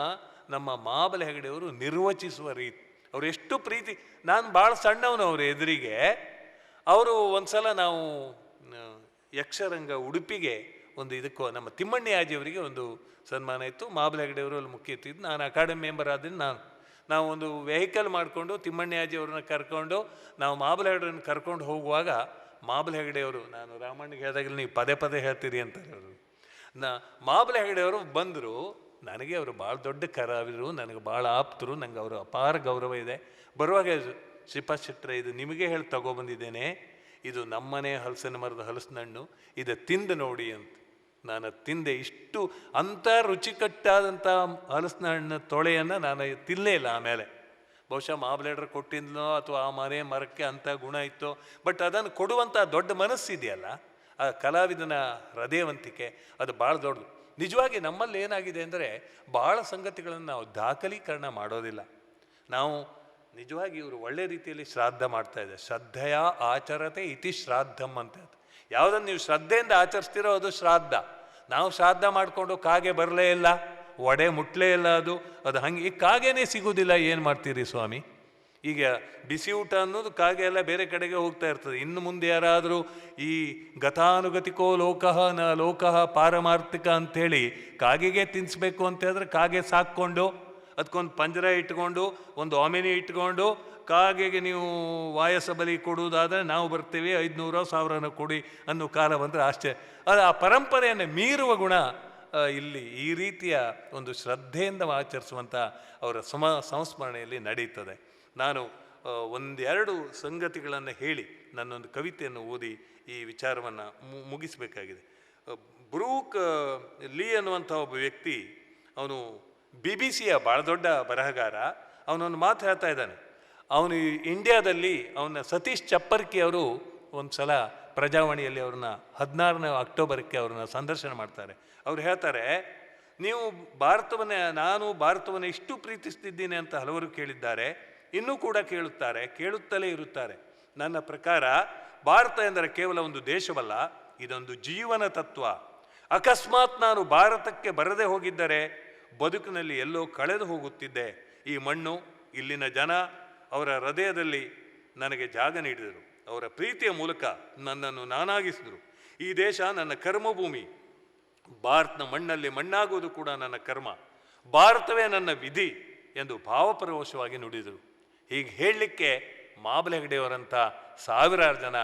ನಮ್ಮ ಮಾಬಲ ಹೆಗಡೆಯವರು ನಿರ್ವಚಿಸುವ ರೀತಿ, ಅವರು ಎಷ್ಟು ಪ್ರೀತಿ, ನಾನು ಭಾಳ ಸಣ್ಣವನು ಅವ್ರ ಎದುರಿಗೆ, ಅವರು ಒಂದು ಸಲ ನಾವು ಯಕ್ಷರಂಗ ಉಡುಪಿಗೆ ಒಂದು ಇದಕ್ಕೂ ನಮ್ಮ ತಿಮ್ಮಣ್ಣಿ ಆಜಿಯವರಿಗೆ ಒಂದು ಸನ್ಮಾನ ಇತ್ತು. ಹೆಗಡೆ ಹೆಗಡೆಯವರು ಅಲ್ಲಿ ಮುಖ್ಯ ಇತ್ತಿದ್ದು ನಾನು ಅಕಾಡೆಮಿ ಮೆಂಬರ್ ಆದ್ದರಿಂದ ನಾನು, ನಾವು ಒಂದು ವೆಹಿಕಲ್ ಮಾಡಿಕೊಂಡು ತಿಮ್ಮಣ್ಣಿ ಆಜಿ ಅವ್ರನ್ನ ಕರ್ಕೊಂಡು ನಾವು ಮಾಬಲ ಹೆಗಡೆಯನ್ನು ಕರ್ಕೊಂಡು ಹೋಗುವಾಗ ಮಹಾಬಲ ಹೆಗಡೆಯವರು ನಾನು ರಾಮಣ್ಣಗೆ ಹೇಳಿದಾಗಲಿ ನೀವು ಪದೇ ಪದೇ ಹೇಳ್ತೀರಿ ಅಂತ ಅವರು. ನಾ ಹೆಗಡೆ ಹೆಗಡೆಯವರು ಬಂದರು, ನನಗೆ ಅವರು ಭಾಳ ದೊಡ್ಡ ಕರಾವಿದರು, ನನಗೆ ಭಾಳ ಆಪ್ತರು ನನಗೆ ಅವರು ಅಪಾರ ಗೌರವ ಇದೆ. ಬರುವಾಗ ಶಿಪಾ ಶೆಟ್ರೆ, ಇದು ನಿಮಗೆ ಹೇಳಿ ತಗೊಬಂದಿದ್ದೇನೆ ಇದು ನಮ್ಮನೆ ಹಲಸಿನ ಮರದ ಹಲಸಿನ ಹಣ್ಣು ಇದು ತಿಂದು ನೋಡಿ ಅಂತ. ನಾನು ತಿಂದೆ ಇಷ್ಟು ಅಂಥ ರುಚಿಕಟ್ಟಾದಂಥ ಹಲಸಿನ ಹಣ್ಣಿನ ತೊಳೆಯನ್ನು ನಾನು ತಿನ್ನಲೇ ಇಲ್ಲ ಆಮೇಲೆ. ಬಹುಶಃ ಮಾಬ್ಲೇಡ್ರ್ ಕೊಟ್ಟಿದ್ನೋ ಅಥವಾ ಆ ಮನೆ ಮರಕ್ಕೆ ಅಂಥ ಗುಣ ಇತ್ತೋ, ಬಟ್ ಅದನ್ನು ಕೊಡುವಂಥ ದೊಡ್ಡ ಮನಸ್ಸಿದೆಯಲ್ಲ, ಆ ಕಲಾವಿದನ ಹೃದಯವಂತಿಕೆ ಅದು ಭಾಳ ದೊಡ್ಡದು. ನಿಜವಾಗಿ ನಮ್ಮಲ್ಲಿ ಏನಾಗಿದೆ ಅಂದರೆ ಭಾಳ ಸಂಗತಿಗಳನ್ನು ನಾವು ದಾಖಲೀಕರಣ ಮಾಡೋದಿಲ್ಲ. ನಾವು ನಿಜವಾಗಿ ಇವರು ಒಳ್ಳೆ ರೀತಿಯಲ್ಲಿ ಶ್ರಾದ್ದ ಮಾಡ್ತಾ ಇದೆ ಶ್ರದ್ಧೆಯ ಆಚರತೆ ಇತಿ ಶ್ರಾದ್ದಂ ಅಂತ. ಯಾವುದನ್ನು ನೀವು ಶ್ರದ್ಧೆಯಿಂದ ಆಚರಿಸ್ತೀರೋ ಅದು ಶ್ರಾದ್ದ. ನಾವು ಶ್ರಾದ್ದ ಮಾಡಿಕೊಂಡು ಕಾಗೆ ಬರಲೇ ಇಲ್ಲ ಒಡೆ ಮುಟ್ಲೇ ಇಲ್ಲ ಅದು ಅದು ಹಂಗೆ ಈ ಕಾಗೆನೇ ಸಿಗುವುದಿಲ್ಲ ಏನು ಮಾಡ್ತೀರಿ ಸ್ವಾಮಿ? ಈಗ ಬಿಸಿ ಊಟ ಅನ್ನೋದು ಕಾಗೆ ಎಲ್ಲ ಬೇರೆ ಕಡೆಗೆ ಹೋಗ್ತಾ ಇರ್ತದೆ. ಇನ್ನು ಮುಂದೆ ಯಾರಾದರೂ ಈ ಗತಾನುಗತಿಕೋ ಲೋಕಃ ನ ಲೋಕಃ ಪಾರಮಾರ್ಥಿಕ ಅಂಥೇಳಿ ಕಾಗೆಗೆ ತಿನ್ನಿಸ್ಬೇಕು ಅಂತ ಹೇಳಿದ್ರೆ ಕಾಗೆ ಸಾಕ್ಕೊಂಡು ಅದಕ್ಕೊಂದು ಪಂಜರ ಇಟ್ಕೊಂಡು, ಒಂದು ಆಮಿನಿ ಇಟ್ಕೊಂಡು ಕಾಗೆಗೆ ನೀವು ವಾಯಸ ಬಲಿ ಕೊಡುವುದಾದರೆ ನಾವು ಬರ್ತೇವೆ, ಐದುನೂರ ಸಾವಿರನ ಕೊಡಿ ಅನ್ನೋ ಕಾಲ ಬಂದರೆ ಆಶ್ಚರ್ಯ. ಅದು ಆ ಪರಂಪರೆಯನ್ನು ಮೀರುವ ಗುಣ ಇಲ್ಲಿ ಈ ರೀತಿಯ ಒಂದು ಶ್ರದ್ಧೆಯಿಂದ ಆಚರಿಸುವಂಥ ಅವರ ಸಮ, ಸಂಸ್ಮರಣೆಯಲ್ಲಿ ನಡೆಯುತ್ತದೆ. ನಾನು ಒಂದೆರಡು ಸಂಗತಿಗಳನ್ನು ಹೇಳಿ ನನ್ನೊಂದು ಕವಿತೆಯನ್ನು ಓದಿ ಈ ವಿಚಾರವನ್ನು ಮುಗಿಸಬೇಕಾಗಿದೆ. ಬ್ರೂಕ್ ಲೀ ಅನ್ನುವಂಥ ಒಬ್ಬ ವ್ಯಕ್ತಿ, ಅವನು ಬಿ ಬಿ ಸಿಯ ಭಾಳ ದೊಡ್ಡ ಬರಹಗಾರ. ಅವನೊಂದು ಮಾತು ಹೇಳ್ತಾ ಇದ್ದಾನೆ. ಅವನು ಇಂಡಿಯಾದಲ್ಲಿ ಅವನ ಸತೀಶ್ ಚಪ್ಪರ್ಕಿ ಅವರು ಒಂದು ಸಲ ಪ್ರಜಾವಾಣಿಯಲ್ಲಿ ಅವ್ರನ್ನ ಹದಿನಾರನೇ ಅಕ್ಟೋಬರ್ಗೆ ಅವ್ರನ್ನ ಸಂದರ್ಶನ ಮಾಡ್ತಾರೆ. ಅವ್ರು ಹೇಳ್ತಾರೆ, ನೀವು ಭಾರತವನ್ನೇ, ನಾನು ಭಾರತವನ್ನು ಇಷ್ಟು ಪ್ರೀತಿಸ್ತಿದ್ದೀನಿ ಅಂತ ಹಲವರು ಕೇಳಿದ್ದಾರೆ. ಇನ್ನೂ ಕೂಡ ಕೇಳುತ್ತಾರೆ, ಕೇಳುತ್ತಲೇ ಇರುತ್ತಾರೆ. ನನ್ನ ಪ್ರಕಾರ ಭಾರತ ಎಂದರೆ ಕೇವಲ ಒಂದು ದೇಶವಲ್ಲ, ಇದೊಂದು ಜೀವನ ತತ್ವ. ಅಕಸ್ಮಾತ್ ನಾನು ಭಾರತಕ್ಕೆ ಬರದೇ ಹೋಗಿದ್ದರೆ ಬದುಕಿನಲ್ಲಿ ಎಲ್ಲೋ ಕಳೆದು ಹೋಗುತ್ತಿದ್ದೆ. ಈ ಮಣ್ಣು, ಇಲ್ಲಿನ ಜನ ಅವರ ಹೃದಯದಲ್ಲಿ ನನಗೆ ಜಾಗ ನೀಡಿದರು. ಅವರ ಪ್ರೀತಿಯ ಮೂಲಕ ನನ್ನನ್ನು ನಾನಾಗಿಸಿದರು. ಈ ದೇಶ ನನ್ನ ಕರ್ಮಭೂಮಿ. ಭಾರತನ ಮಣ್ಣಲ್ಲಿ ಮಣ್ಣಾಗುವುದು ಕೂಡ ನನ್ನ ಕರ್ಮ. ಭಾರತವೇ ನನ್ನ ವಿಧಿ ಎಂದು ಭಾವಪರವಶವಾಗಿ ನುಡಿದರು. ಹೀಗೆ ಹೇಳಲಿಕ್ಕೆ ಮಾಬಲ ಹೆಗಡೆಯವರಂಥ ಸಾವಿರಾರು ಜನ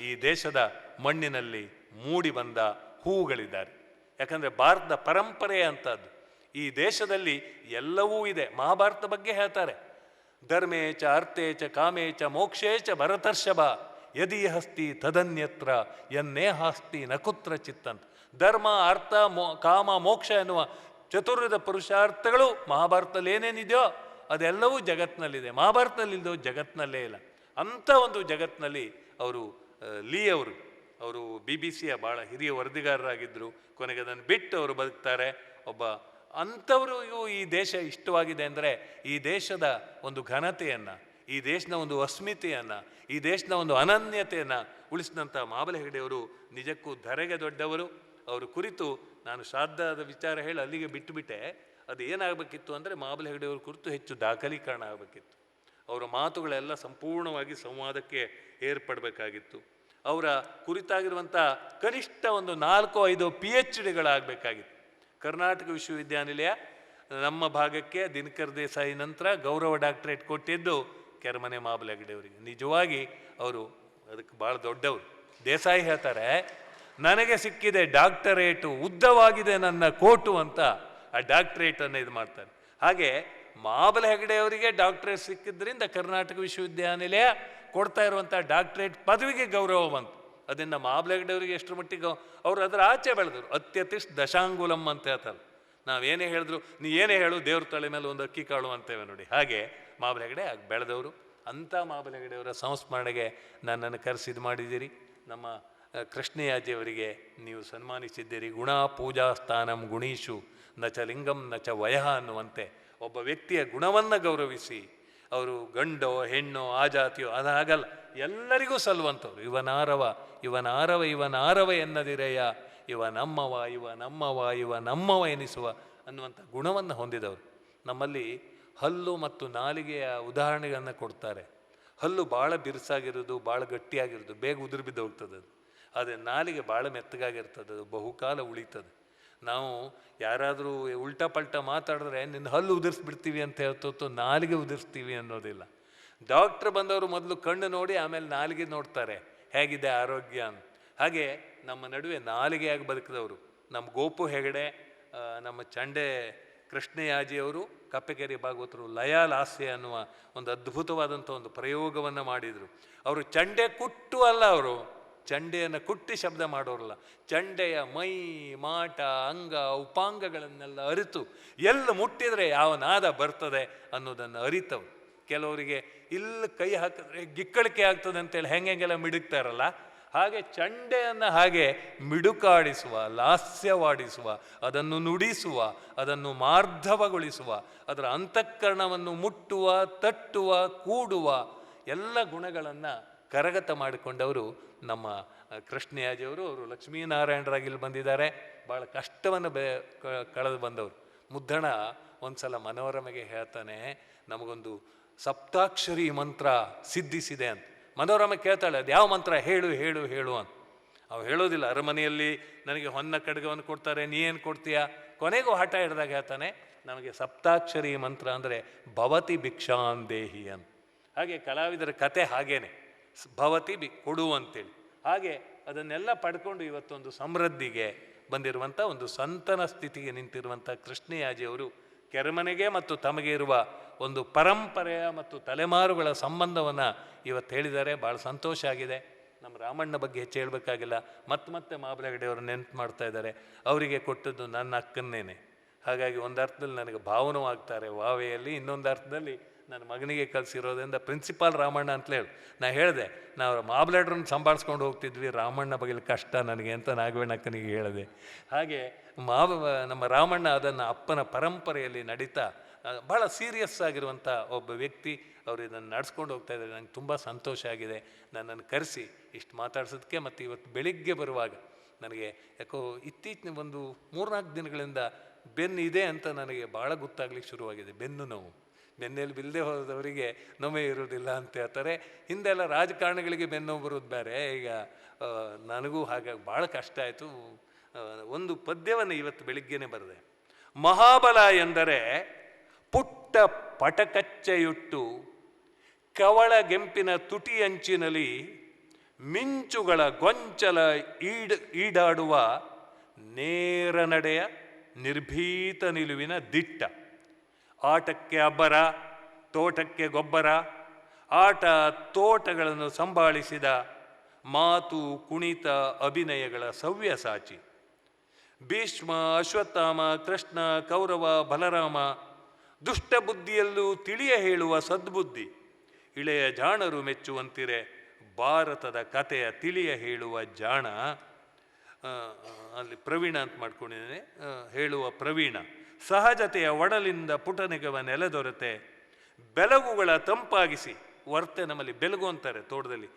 ಈ ದೇಶದ ಮಣ್ಣಿನಲ್ಲಿ ಮೂಡಿ ಬಂದ ಹೂವುಗಳಿದ್ದಾರೆ. ಯಾಕಂದರೆ ಭಾರತದ ಪರಂಪರೆ ಅಂಥದ್ದು. ಈ ದೇಶದಲ್ಲಿ ಎಲ್ಲವೂ ಇದೆ. ಮಹಾಭಾರತ ಬಗ್ಗೆ ಹೇಳ್ತಾರೆ. ಧರ್ಮೇ ಚ ಅರ್ಥೇ ಚ ಕಾಮೇ ಚ ಮೋಕ್ಷೇ ಚ ಭರತರ್ಷಭ. ಯದಿ ಹಸ್ತಿ ತದನ್ಯತ್ರ, ಎನ್ನೇ ಹಾಸ್ತಿ ನಕುತ್ರ ಚಿತ್ತಂತ ಧರ್ಮ, ಅರ್ಥ, ಮೋ, ಕಾಮ, ಮೋಕ್ಷ ಎನ್ನುವ ಚತುರ್ವಿಧ ಪುರುಷಾರ್ಥಗಳು ಮಹಾಭಾರತದಲ್ಲಿ ಏನೇನಿದೆಯೋ ಅದೆಲ್ಲವೂ ಜಗತ್ತಿನಲ್ಲಿದೆ ಇಲ್ಲದೋ ಜಗತ್ತಿನಲ್ಲೇ ಇಲ್ಲ. ಅಂಥ ಒಂದು ಜಗತ್ತಿನಲ್ಲಿ ಅವರು ಲೀ ಅವರು ಅವರು ಬಿ ಬಿ ಸಿಯ ಭಾಳ ಹಿರಿಯ ವರದಿಗಾರರಾಗಿದ್ದರು. ಕೊನೆಗೆ ಅದನ್ನು ಬಿಟ್ಟು ಅವರು ಬದುಕ್ತಾರೆ. ಒಬ್ಬ ಅಂಥವ್ರಿಗೂ ಈ ದೇಶ ಇಷ್ಟವಾಗಿದೆ ಅಂದರೆ ಈ ದೇಶದ ಒಂದು ಘನತೆಯನ್ನು, ಈ ದೇಶದ ಒಂದು ಅಸ್ಮಿತೆಯನ್ನು, ಈ ದೇಶದ ಒಂದು ಅನನ್ಯತೆಯನ್ನು ಉಳಿಸಿದಂಥ ಮಾಬಲ ಹೆಗಡೆಯವರು ನಿಜಕ್ಕೂ ಧರೆಗೆ ದೊಡ್ಡವರು. ಅವರ ಕುರಿತು ನಾನು ಶ್ರಾದ್ದದ ವಿಚಾರ ಹೇಳಿ ಅಲ್ಲಿಗೆ ಬಿಟ್ಟುಬಿಟ್ಟೆ. ಅದು ಏನಾಗಬೇಕಿತ್ತು ಅಂದರೆ ಮಾಬಲ ಹೆಗಡೆಯವ್ರ ಕುರಿತು ಹೆಚ್ಚು ದಾಖಲೀಕರಣ ಆಗಬೇಕಿತ್ತು. ಅವರ ಮಾತುಗಳೆಲ್ಲ ಸಂಪೂರ್ಣವಾಗಿ ಸಂವಾದಕ್ಕೆ ಏರ್ಪಡಬೇಕಾಗಿತ್ತು. ಅವರ ಕುರಿತಾಗಿರುವಂಥ ಕನಿಷ್ಠ ಒಂದು ನಾಲ್ಕು ಐದು ಪಿ ಎಚ್ ಡಿಗಳಾಗಬೇಕಾಗಿತ್ತು ಕರ್ನಾಟಕ ವಿಶ್ವವಿದ್ಯಾನಿಲಯ ನಮ್ಮ ಭಾಗಕ್ಕೆ ದಿನಕರ್ ದೇಸಾಯಿ ನಂತರ ಗೌರವ ಡಾಕ್ಟರೇಟ್ ಕೊಟ್ಟಿದ್ದು ಕೆರಮನೆ ಮಾಬಲಗಡೆಯವರಿಗೆ ನಿಜವಾಗಿ ಅವರು ಅದಕ್ಕೆ ಭಾಳ ದೊಡ್ಡವರು. ದೇಸಾಯಿ ಹೇಳ್ತಾರೆ, ನನಗೆ ಸಿಕ್ಕಿದೆ ಡಾಕ್ಟರೇಟು, ಉದ್ದವಾಗಿದೆ ನನ್ನ ಕೋಟು ಅಂತ ಆ ಡಾಕ್ಟ್ರೇಟನ್ನು ಇದು ಮಾಡ್ತಾರೆ. ಹಾಗೆ ಮಾಬಲ ಹೆಗಡೆ ಅವರಿಗೆ ಡಾಕ್ಟ್ರೇಟ್ ಸಿಕ್ಕಿದ್ರಿಂದ ಕರ್ನಾಟಕ ವಿಶ್ವವಿದ್ಯಾನಿಲಯ ಕೊಡ್ತಾ ಇರುವಂಥ ಡಾಕ್ಟ್ರೇಟ್ ಪದವಿಗೆ ಗೌರವ ಬಂತು. ಅದನ್ನು ಮಾಬ್ಲೆಗಡೆಯವರಿಗೆ ಎಷ್ಟು ಮಟ್ಟಿಗೆ ಅವರು ಅದರ ಆಚೆ ಬೆಳೆದರು. ಅತ್ಯತಿಷ್ಠ ದಶಾಂಗುಲಂ ಅಂತ ಹೇಳ್ತಾರೆ ನಾವೇನೇ ಹೇಳಿದ್ರು, ನೀ ಏನೇ ಹೇಳು, ದೇವ್ರ ತಲೆ ಮೇಲೆ ಒಂದು ಅಕ್ಕಿ ಕಾಳು ಅಂತೇವೆ ನೋಡಿ. ಹಾಗೆ ಮಾಬಲೆಗಡೆ ಆಗಿ ಬೆಳೆದವರು. ಅಂಥ ಮಾಬಲೆಗಡೆಯವರ ಸಂಸ್ಮರಣೆಗೆ ನನ್ನನ್ನು ಕರೆಸಿದ್ ಮಾಡಿದ್ದೀರಿ. ನಮ್ಮ ಕೃಷ್ಣಯಾಜಿಯವರಿಗೆ ನೀವು ಸನ್ಮಾನಿಸಿದ್ದೀರಿ. ಗುಣ ಪೂಜಾ ಸ್ಥಾನಂ ಗುಣೀಶು ನ ಚ ಲಿಂಗಂ ನ ಚ ವಯಃ ಅನ್ನುವಂತೆ ಒಬ್ಬ ವ್ಯಕ್ತಿಯ ಗುಣವನ್ನು ಗೌರವಿಸಿ ಅವರು ಗಂಡೋ, ಹೆಣ್ಣೋ ಆ ಜಾತಿಯೋ ಅದಾಗಲ್ಲ. ಎಲ್ಲರಿಗೂ ಸಲ್ಲುವಂಥವ್ರು ಇವನಾರವ ಇವನಾರವ ಇವನಾರವ ಎನ್ನದಿರೆಯ. ಇವ ನಮ್ಮವ ಇವ ನಮ್ಮವ ಇವ ನಮ್ಮವ ಎನಿಸುವ ಅನ್ನುವಂಥ ಗುಣವನ್ನು ಹೊಂದಿದವರು. ನಮ್ಮಲ್ಲಿ ಹಲ್ಲು ಮತ್ತು ನಾಲಿಗೆಯ ಉದಾಹರಣೆಗಳನ್ನು ಕೊಡ್ತಾರೆ. ಹಲ್ಲು ಭಾಳ ಬಿರುಸಾಗಿರೋದು ಭಾಳ ಗಟ್ಟಿಯಾಗಿರೋದು, ಬೇಗ ಉದುರು ಬಿದ್ದು ಹೋಗ್ತದೆ ಅದು ಆದರೆ ನಾಲಿಗೆ ಭಾಳ ಮೆತ್ತಗಾಗಿರ್ತದೆ ಅದು ಬಹುಕಾಲ ಉಳಿತದೆ. ನಾವು ಯಾರಾದರೂ ಉಲ್ಟಾ ಪಲ್ಟಾ ಮಾತಾಡಿದ್ರೆ ನಿನ್ನ ಹಲ್ಲು ಉದುರಿಸ್ಬಿಡ್ತೀವಿ ಅಂತ ಹೇಳ್ತೊತ್ತು ನಾಲಿಗೆ ಉದುರಿಸ್ತೀವಿ ಅನ್ನೋದಿಲ್ಲ. ಡಾಕ್ಟ್ರ್ ಬಂದವರು ಮೊದಲು ಕಣ್ಣು ನೋಡಿ ಆಮೇಲೆ ನಾಲಿಗೆ ನೋಡ್ತಾರೆ, ಹೇಗಿದೆ ಆರೋಗ್ಯ ಅಂತ. ಹಾಗೆ ನಮ್ಮ ನಡುವೆ ನಾಲಿಗೆಯಾಗಿ ಬದುಕಿದವರು, ನಮ್ಮ ಗೋಪು ಹೆಗಡೆ ನಮ್ಮ ಚಂಡೆ ಕೃಷ್ಣಯಾಜಿಯವರು ಕಪ್ಪೆಕೆರೆ ಭಾಗವತರು ಲಯಾಲಾಸ್ಯ ಅನ್ನುವ ಒಂದು ಅದ್ಭುತವಾದಂಥ ಒಂದು ಪ್ರಯೋಗವನ್ನು ಮಾಡಿದರು. ಅವರು ಚಂಡೆ ಕುಟ್ಟು ಅಲ್ಲ ಅವರು ಚಂಡೆಯನ್ನು ಕುಟ್ಟಿ ಶಬ್ದ ಮಾಡೋರಲ್ಲ. ಚಂಡೆಯ ಮೈ, ಮಾಟ, ಅಂಗ, ಉಪಾಂಗಗಳನ್ನೆಲ್ಲ ಅರಿತು ಎಲ್ಲ ಮುಟ್ಟಿದರೆ ಯಾವ ನಾದ ಬರ್ತದೆ ಅನ್ನೋದನ್ನು ಅರಿತವು ಕೆಲವರಿಗೆ ಇಲ್ಲಿ ಕೈ ಹಾಕಿದ್ರೆ ಗಿಕ್ಕಳಿಕೆ ಆಗ್ತದೆ ಅಂತೇಳಿ ಹೆಂಗೆಲ್ಲ ಮಿಡುಕ್ತಾರಲ್ಲ. ಹಾಗೆ ಚಂಡೆಯನ್ನು ಹಾಗೆ ಮಿಡುಕಾಡಿಸುವ, ಲಾಸ್ಯವಾಡಿಸುವ, ಅದನ್ನು ನುಡಿಸುವ, ಅದನ್ನು ಮಾರ್ಧವಗೊಳಿಸುವ, ಅದರ ಅಂತಃಕರಣವನ್ನು ಮುಟ್ಟುವ, ತಟ್ಟುವ, ಕೂಡುವ ಎಲ್ಲ ಗುಣಗಳನ್ನು ಕರಗತ ಮಾಡಿಕೊಂಡವರು ನಮ್ಮ ಕೃಷ್ಣಯಾಜಿಯವರು ಅವರು ಲಕ್ಷ್ಮೀನಾರಾಯಣರಾಗಿ ಇಲ್ಲಿ ಬಂದಿದ್ದಾರೆ. ಭಾಳ ಕಷ್ಟವನ್ನು ಬೆ ಕಳೆದು ಬಂದವರು. ಮುದ್ದಣ ಒಂದ್ಸಲ ಮನೋರಮೆಗೆ ಹೇಳ್ತಾನೆ, ನಮಗೊಂದು ಸಪ್ತಾಕ್ಷರಿ ಮಂತ್ರ ಸಿದ್ಧಿಸಿದೆ ಅಂತ. ಮನೋರಮೆ ಕೇಳ್ತಾಳೆ, ಅದು ಯಾವ ಮಂತ್ರ? ಹೇಳು ಹೇಳು ಹೇಳು ಅಂತ. ಅವು ಹೇಳೋದಿಲ್ಲ, ಅರಮನೆಯಲ್ಲಿ ನನಗೆ ಹೊನ್ನ ಕಡ್ಗವನ್ನು ಕೊಡ್ತಾರೆ, ನೀ ಏನು ಕೊಡ್ತೀಯಾ? ಕೊನೆಗೂ ಹಠ ಹಿಡ್ದಾಗ ಹೇಳ್ತಾನೆ, ನಮಗೆ ಸಪ್ತಾಕ್ಷರಿ ಮಂತ್ರ ಅಂದರೆ ಭವತಿ ಭಿಕ್ಷಾಂದೇಹಿ ಅಂತ. ಹಾಗೆ ಕಲಾವಿದರ ಕತೆ ಹಾಗೇನೆ. ಭವತಿ ಬಿ ಕೊಡು ಅಂತೇಳಿ ಹಾಗೆ ಅದನ್ನೆಲ್ಲ ಪಡ್ಕೊಂಡು ಇವತ್ತೊಂದು ಸಮೃದ್ಧಿಗೆ ಬಂದಿರುವಂಥ ಒಂದು ಸಂತನ ಸ್ಥಿತಿಗೆ ನಿಂತಿರುವಂಥ ಕೃಷ್ಣಯಾಜಿಯವರು ಕೆರೆಮನೆಗೆ ಮತ್ತು ತಮಗೆ ಇರುವ ಒಂದು ಪರಂಪರೆಯ ಮತ್ತು ತಲೆಮಾರುಗಳ ಸಂಬಂಧವನ್ನು ಇವತ್ತು ಹೇಳಿದ್ದಾರೆ. ಭಾಳ ಸಂತೋಷ ಆಗಿದೆ. ನಮ್ಮ ರಾಮಣ್ಣ ಬಗ್ಗೆ ಹೆಚ್ಚು ಹೇಳಬೇಕಾಗಿಲ್ಲ. ಮತ್ತೆ ಮತ್ತೆ ಮಾಬಲಗಡೆಯವರು ನೆನಪು ಮಾಡ್ತಾ ಇದ್ದಾರೆ. ಅವರಿಗೆ ಕೊಟ್ಟದ್ದು ನನ್ನ ಅಕ್ಕನ್ನೇನೆ. ಹಾಗಾಗಿ ಒಂದು ಅರ್ಥದಲ್ಲಿ ನನಗೆ ಭಾವನೂ ಆಗ್ತಾರೆ ವಾವೆಯಲ್ಲಿ ಇನ್ನೊಂದು ಅರ್ಥದಲ್ಲಿ ನನ್ನ ಮಗನಿಗೆ ಕಲಿಸಿರೋದ್ರಿಂದ ಪ್ರಿನ್ಸಿಪಾಲ್ ರಾಮಣ್ಣ ಅಂತಲೇ ಹೇಳಿ. ನಾ ಹೇಳಿದೆ ನಾವು ಮಾಬ್ಲೇಡ್ರನ್ನ ಸಂಭಾಳಿಸ್ಕೊಂಡು ಹೋಗ್ತಿದ್ವಿ, ರಾಮಣ್ಣ ಬಗ್ಗೆ ಕಷ್ಟ ನನಗೆ ಅಂತ ನಾಗವೇಣಕ್ಕನಿಗೆ ಹೇಳಿದೆ. ಹಾಗೆ ಮಾವ, ನಮ್ಮ ರಾಮಣ್ಣ ಅದನ್ನು ಅಪ್ಪನ ಪರಂಪರೆಯಲ್ಲಿ ನಡೀತಾ ಭಾಳ ಸೀರಿಯಸ್ ಆಗಿರುವಂಥ ಒಬ್ಬ ವ್ಯಕ್ತಿ, ಅವರು ಇದನ್ನು ನಡೆಸ್ಕೊಂಡು ಹೋಗ್ತಾ ಇದ್ದಾರೆ. ನನಗೆ ತುಂಬ ಸಂತೋಷ ಆಗಿದೆ. ನನ್ನನ್ನು ಕರೆಸಿ, ಇಷ್ಟು ಮಾತಾಡ್ಸೋದಕ್ಕೆ ಮತ್ತು ಇವತ್ತು ಬೆಳಿಗ್ಗೆ ಬರುವಾಗ ನನಗೆ ಯಾಕೋ ಇತ್ತೀಚಿನ ಒಂದು ಮೂರ್ನಾಲ್ಕು ದಿನಗಳಿಂದ ಬೆನ್ನು ಇದೆ ಅಂತ ನನಗೆ ಭಾಳ ಗೊತ್ತಾಗ್ಲಿಕ್ಕೆ ಶುರುವಾಗಿದೆ. ಬೆನ್ನು ನೋವು. ಬೆನ್ನೆಲ್ಲಿ ಬಿಲ್ಲದೆ ಹೋದವರಿಗೆ ನೋವೇ ಇರೋದಿಲ್ಲ ಅಂತ ಹೇಳ್ತಾರೆ. ಹಿಂದೆಲ್ಲ ರಾಜಕಾರಣಿಗಳಿಗೆ ಬೆನ್ನು ಬರೋದು ಬೇರೆ. ಈಗ ನನಗೂ ಹಾಗಾಗಿ ಭಾಳ ಕಷ್ಟ ಆಯಿತು. ಒಂದು ಪದ್ಯವನ್ನು ಇವತ್ತು ಬೆಳಿಗ್ಗೆನೆ ಬರೆದೆ. ಮಹಾಬಲ ಎಂದರೆ ಪುಟ್ಟ ಪಟಕಚ್ಚೆಯುಟ್ಟು ಕವಳಗೆಂಪಿನ ತುಟಿಯಂಚಿನಲ್ಲಿ ಮಿಂಚುಗಳ ಗೊಂಚಲ ಈಡ್, ಈಡಾಡುವ ನೇರ ನಡೆಯ ನಿರ್ಭೀತ ನಿಲುವಿನ ದಿಟ್ಟ. ಆಟಕ್ಕೆ ಅಬ್ಬರ, ತೋಟಕ್ಕೆ ಗೊಬ್ಬರ, ಆಟ ತೋಟಗಳನ್ನು ಸಂಭಾಳಿಸಿದ ಮಾತು ಕುಣಿತ ಅಭಿನಯಗಳ ಸವ್ಯಸಾಚಿ. ಭೀಷ್ಮ, ಅಶ್ವತ್ಥಾಮ, ಕೃಷ್ಣ, ಕೌರವ, ಬಲರಾಮ ದುಷ್ಟ ಬುದ್ಧಿಯಲ್ಲೂ ತಿಳಿಯ ಹೇಳುವ ಸದ್ಬುದ್ಧಿ. ಇಳೆಯ ಜಾಣರು ಮೆಚ್ಚುವಂತಿರೆ ಭಾರತದ ಕಥೆಯ ತಿಳಿಯ ಹೇಳುವ ಜಾಣ ಅಲ್ಲಿ ಪ್ರವೀಣ ಅಂತ ಮಾಡ್ಕೊಂಡಿದ್ದೇನೆ. ಹೇಳುವ ಪ್ರವೀಣ, ಸಹಜತೆಯ ಒಡಲಿಂದ ಪುಟನಿಗವ ನೆಲೆದೊರೆತೆ ಬೆಲಗುಗಳ ತಂಪಾಗಿಸಿ, ವರ್ತೆ ನಮ್ಮಲ್ಲಿ ಬೆಲಗು ಅಂತಾರೆ ತೋಟದಲ್ಲಿ.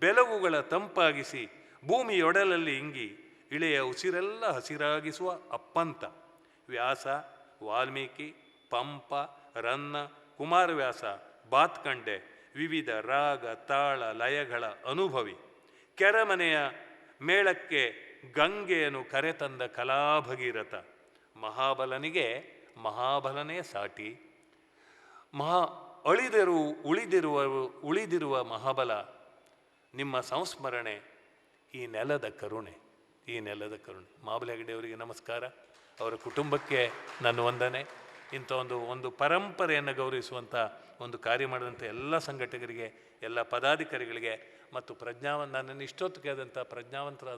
ಬೆಲಗುಗಳ ತಂಪಾಗಿಸಿ, ಭೂಮಿಯೊಡಲಲ್ಲಿ ಇಂಗಿ, ಇಳೆಯ ಉಸಿರೆಲ್ಲ ಹಸಿರಾಗಿಸುವ ಅಪ್ಪಂತ. ವ್ಯಾಸ, ವಾಲ್ಮೀಕಿ, ಪಂಪ, ರನ್ನ, ಕುಮಾರವ್ಯಾಸ, ಬಾತ್ಕಂಡೆ, ವಿವಿಧ ರಾಗ, ತಾಳ, ಲಯಗಳ ಅನುಭವಿ. ಕೆರೆಮನೆಯ ಮೇಳಕ್ಕೆ ಗಂಗೆಯನ್ನು ಕರೆತಂದ ಕಲಾಭಗೀರಥ, ಮಹಾಬಲನಿಗೆ ಮಹಾಬಲನೇ ಸಾಟಿ. ಮಹಾ ಅಳಿದರು, ಉಳಿದಿರುವ ಉಳಿದಿರುವ ಮಹಾಬಲ, ನಿಮ್ಮ ಸಂಸ್ಮರಣೆ ಈ ನೆಲದ ಕರುಣೆ, ಈ ನೆಲದ ಕರುಣೆ. ಮಾಬಲ ಹೆಗಡೆಯವರಿಗೆ ನಮಸ್ಕಾರ. ಅವರ ಕುಟುಂಬಕ್ಕೆ ನನ್ನ ವಂದನೆ. ಇಂಥ ಒಂದು ಒಂದು ಪರಂಪರೆಯನ್ನು ಗೌರವಿಸುವಂಥ ಒಂದು ಕಾರ್ಯ ಮಾಡಿದಂಥ ಎಲ್ಲ ಸಂಘಟಕರಿಗೆ, ಎಲ್ಲ ಪದಾಧಿಕಾರಿಗಳಿಗೆ ಮತ್ತು ಪ್ರಜ್ಞಾವಂತ, ನನ್ನನ್ನು ಇಷ್ಟೊತ್ತು ಕೇಳಿದಂಥ ಪ್ರಜ್ಞಾವಂತರ